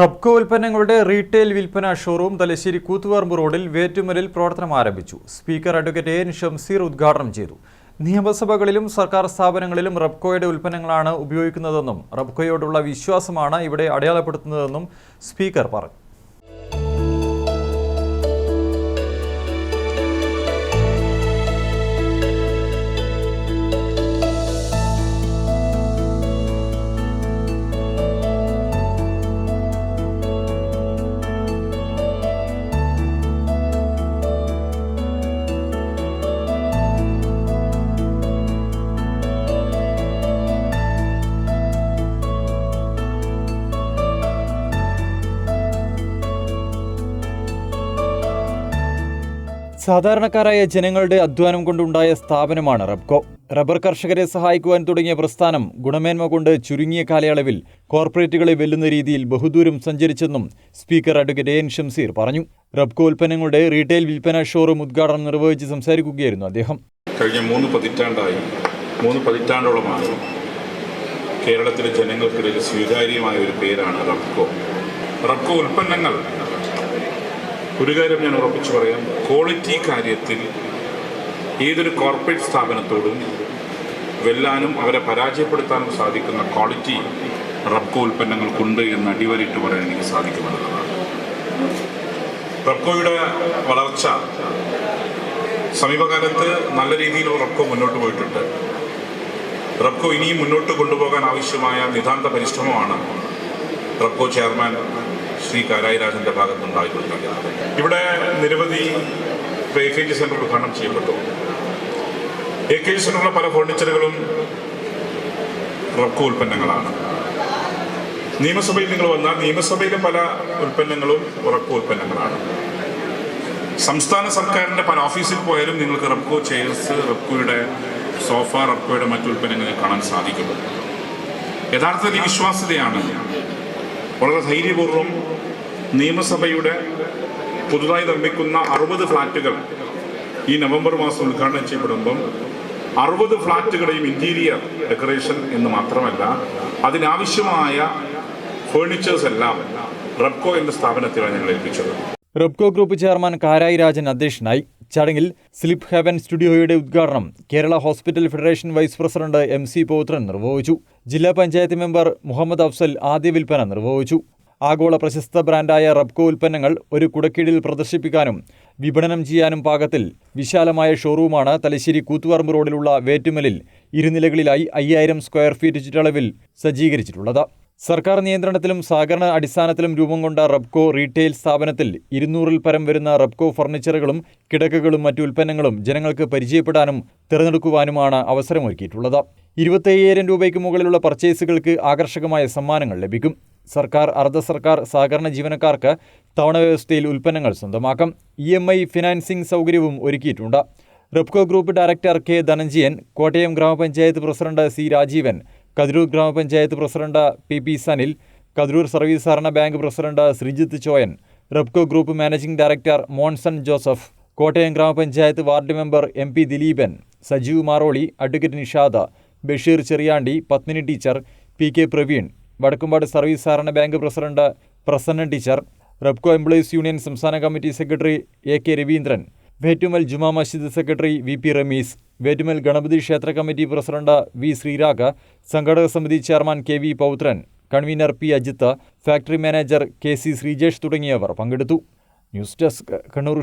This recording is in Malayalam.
റബ്കോ ഉൽപ്പന്നങ്ങളുടെ റീറ്റെയിൽ വിൽപ്പന ഷോറൂം തലശ്ശേരി കൂത്തുപറമ്പ് റോഡിൽ വേറ്റുമലിൽ പ്രവർത്തനം ആരംഭിച്ചു. സ്പീക്കർ അഡ്വക്കേറ്റ് എൻ ഷംസീർ ഉദ്ഘാടനം ചെയ്തു. നിയമസഭകളിലും സർക്കാർ സ്ഥാപനങ്ങളിലും റബ്കോയുടെ ഉൽപ്പന്നങ്ങളാണ് ഉപയോഗിക്കുന്നതെന്നും റബ്കോയോടുള്ള വിശ്വാസമാണ് ഇവിടെ അടയാളപ്പെടുത്തുന്നതെന്നും സ്പീക്കർ പറഞ്ഞു. സാധാരണക്കാരായ ജനങ്ങളുടെ അധ്വാനം കൊണ്ടുണ്ടായ സ്ഥാപനമാണ് റബ്കോ. റബ്ബർ കർഷകരെ സഹായിക്കുവാൻ തുടങ്ങിയ പ്രസ്ഥാനം ഗുണമേന്മ കൊണ്ട് ചുരുങ്ങിയ കാലയളവിൽ കോർപ്പറേറ്റുകളെ വെല്ലുന്ന രീതിയിൽ ബഹുദൂരം സഞ്ചരിച്ചെന്നും സ്പീക്കർ അഡ്വക്കേറ്റ് എൻ ഷംസീർ പറഞ്ഞു. റബ്കോ ഉൽപ്പന്നങ്ങളുടെ റീറ്റെയിൽ വിൽപ്പന ഷോറൂം ഉദ്ഘാടനം നിർവഹിച്ച് സംസാരിക്കുകയായിരുന്നു അദ്ദേഹം. കഴിഞ്ഞ മൂന്ന് പതിറ്റാണ്ടായി മൂന്ന് പതിറ്റാണ്ടോളമാണ് കേരളത്തിലെ ജനങ്ങൾക്കിടയിൽ സ്വീകാര്യമായ ഒരു പേരാണ് റബ്കോ. റബ്കോ ഉൽപ്പന്നങ്ങൾ ഒരു കാര്യം ഞാൻ ഉറപ്പിച്ചു പറയാം. ക്വാളിറ്റി കാര്യത്തിൽ ഏതൊരു കോർപ്പറേറ്റ് സ്ഥാപനത്തോടും വെല്ലാനും അവരെ പരാജയപ്പെടുത്താനും സാധിക്കുന്ന ക്വാളിറ്റി റബ്കോ ഉൽപ്പന്നങ്ങൾക്കുണ്ട് എന്ന് അടിവരിട്ട് പറയാൻ എനിക്ക് സാധിക്കുമെന്നുള്ളതാണ്. റബ്കോയുടെ വളർച്ച സമീപകാലത്ത് നല്ല രീതിയിൽ റബ്കോ മുന്നോട്ട് പോയിട്ടുണ്ട്. റബ്കോ ഇനിയും മുന്നോട്ട് കൊണ്ടുപോകാൻ ആവശ്യമായ നിതാന്ത പരിശ്രമമാണ് റബ്കോ ചെയർമാൻ ശ്രീ കാരായി രാജന്റെ ഭാഗത്ത് ഉണ്ടായിക്കൊണ്ടിരിക്കുന്നത് ഇവിടെ നിരവധി എ കെ ജി സെന്റർ ഉദ്ഘാടനം ചെയ്യപ്പെട്ടു. എ കെ ജി സെന്ററിലെ പല ഫർണിച്ചറുകളും റബ്കോ ഉൽപ്പന്നങ്ങളാണ്. നിയമസഭയിൽ നിങ്ങൾ വന്നാൽ നിയമസഭയിലെ പല ഉൽപ്പന്നങ്ങളും റബ്കോ ഉൽപ്പന്നങ്ങളാണ്. സംസ്ഥാന സർക്കാരിന്റെ പല ഓഫീസിൽ പോയാലും നിങ്ങൾക്ക് റബ്കോ ചെയർസ് റബ്കോയുടെ സോഫ റബ്കോയുടെ മറ്റു ഉൽപ്പന്നങ്ങളെ കാണാൻ സാധിക്കും. യഥാർത്ഥത്തിൽ വിശ്വാസ്യതയാണ് വളരെ ധൈര്യപൂർവം നിയമസഭയുടെ പുതുതായി നിർമ്മിക്കുന്ന അറുപത് ഫ്ലാറ്റുകൾ ഈ നവംബർ മാസം ഉദ്ഘാടനം ചെയ്യപ്പെടുമ്പം അറുപത് ഫ്ലാറ്റുകളെയും ഇന്റീരിയർ ഡെക്കറേഷൻ എന്ന് മാത്രമല്ല അതിനാവശ്യമായ ഫേർണിച്ചേഴ്സ് എല്ലാം റബ്കോ എന്ന സ്ഥാപനത്തിലാണ് ഞങ്ങൾ ഏൽപ്പിച്ചത്. റബ്കോ ഗ്രൂപ്പ് ചെയർമാൻ കാരായി രാജൻ അധ്യക്ഷനായി. ചടങ്ങിൽ സ്ലിപ്പ് ഹെവൻ സ്റ്റുഡിയോയുടെ ഉദ്ഘാടനം Kerala hospital federation vice president M C Pauthran നിർവഹിച്ചു. ജില്ലാ പഞ്ചായത്ത് മെമ്പർ മുഹമ്മദ് അഫ്സൽ ആദ്യ വിൽപ്പന നിർവഹിച്ചു. ആഗോള പ്രശസ്ത ബ്രാൻഡായ റബ്കോ ഉൽപ്പന്നങ്ങൾ ഒരു കുടക്കീഴിൽ പ്രദർശിപ്പിക്കാനും വിപണനം ചെയ്യാനും പാകത്തിൽ വിശാലമായ ഷോറൂമാണ് തലശ്ശേരി കൂത്തുപറമ്പ് റോഡിലുള്ള വേറ്റുമലിൽ ഇരുനിലകളിലായി അയ്യായിരം സ്ക്വയർ ഫീറ്റ് ചുറ്റളവിൽ സജ്ജീകരിച്ചിട്ടുള്ളത്. സർക്കാർ നിയന്ത്രണത്തിലും സഹകരണ അടിസ്ഥാനത്തിലും രൂപം കൊണ്ട റബ്കോ റീറ്റെയിൽ സ്ഥാപനത്തിൽ ഇരുന്നൂറിൽ പരം വരുന്ന റബ്കോ ഫർണിച്ചറുകളും കിടക്കകളും മറ്റു ഉൽപ്പന്നങ്ങളും ജനങ്ങൾക്ക് പരിചയപ്പെടാനും തിരഞ്ഞെടുക്കുവാനുമാണ് അവസരമൊരുക്കിയിട്ടുള്ളത്. ഇരുപത്തയ്യായിരം രൂപയ്ക്ക് മുകളിലുള്ള പർച്ചേസുകൾക്ക് ആകർഷകമായ സമ്മാനങ്ങൾ ലഭിക്കും. സർക്കാർ അർദ്ധ സർക്കാർ സഹകരണ ജീവനക്കാർക്ക് തവണ വ്യവസ്ഥയിൽ ഉൽപ്പന്നങ്ങൾ സ്വന്തമാക്കാം. ഇ എം ഐ ഫിനാൻസിംഗ് സൗകര്യവും ഒരുക്കിയിട്ടുണ്ട്. Repco group director K Dhananjayan Kottayam ഗ്രാമപഞ്ചായത്ത് പ്രസിഡന്റ് സി രാജീവൻ കതിരൂർ ഗ്രാമപഞ്ചായത്ത് president P P Sanil Kathirur service സഹകരണ bank president Sreejith Choyan Repco group managing director Monson Joseph Kottayam ഗ്രാമപഞ്ചായത്ത് ward member M P Dileepan Sajeev Maroli advocate Nishada Basheer Cheriyandi Padmini teacher P K Praveen Vadakkumpad service സഹകരണ bank president Prasanna teacher Repco employees union സംസ്ഥാന committee secretary A K Raveendran Vettumal Juma Masjid secretary V P Rameez Vettumal Ganapathi ക്ഷേത്ര കമ്മിറ്റി പ്രസിഡന്റ് വി ശ്രീരാഗ സംഘടക സമിതി chairman K V Pauthran convener P Ajith factory manager K C Sreejesh തുടങ്ങിയവർ പങ്കെടുത്തു. News desk Kannur